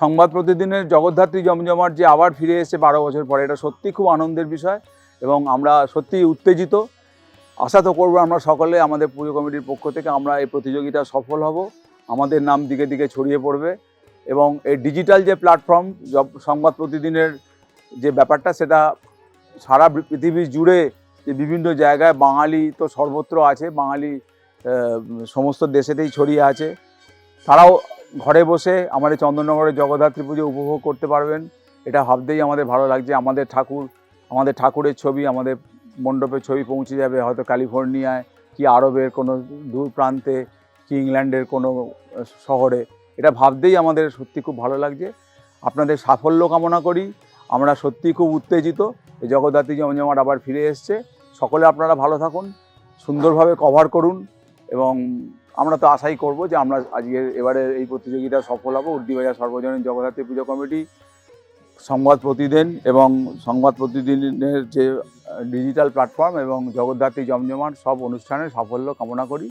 সংবাদ প্রতিদিনের জগদ্ধাত্রী জমজমাট যে আবার ফিরে এসেছে বারো বছর পরে, এটা সত্যি খুব আনন্দের বিষয় এবং আমরা সত্যি উত্তেজিত। আশা তো করব আমরা সকলে আমাদের পুজো কমিটির পক্ষ থেকে আমরা এই প্রতিযোগিতা সফল হব। আমাদের নাম দিকে দিকে ছড়িয়ে পড়বে এবং এই ডিজিটাল যে প্ল্যাটফর্ম সংবাদ প্রতিদিনের যে ব্যাপারটা, সেটা সারা পৃথিবী জুড়ে যে বিভিন্ন জায়গায় বাঙালি তো সর্বত্র আছে, বাঙালি সমস্ত দেশেতেই ছড়িয়ে আছে। তারাও ঘরে বসে আমাদের চন্দননগরের জগদ্ধাত্রী পুজো উপভোগ করতে পারবেন। এটা ভাবতেই আমাদের ভালো লাগছে। আমাদের ঠাকুর, আমাদের ঠাকুরের ছবি, আমাদের মণ্ডপের ছবি পৌঁছে যাবে হয়তো ক্যালিফোর্নিয়ায় কি আরবের কোনো দূর প্রান্তে, কি ইংল্যান্ডের কোনো শহরে। এটা ভাবতেই আমাদের সত্যি খুব ভালো লাগছে। আপনাদের সাফল্য কামনা করি। আমরা সত্যি খুব উত্তেজিত। এই জগদ্ধাত্রী জমজমাট আবার ফিরে এসছে। সকলে আপনারা ভালো থাকুন, সুন্দরভাবে কভার করুন এবং আমরা তো আশাই করব যে আমরা আজকে এবারে এই প্রতিযোগিতা সফল হব। উর্দিবাজার সর্বজনীন জগদ্ধাত্রী পুজো কমিটি, সংবাদ প্রতিদিন এবং সংবাদ প্রতিদিনের যে ডিজিটাল প্ল্যাটফর্ম এবং জগদ্ধাত্রী জমজমাট সব অনুষ্ঠানের সাফল্য কামনা করি।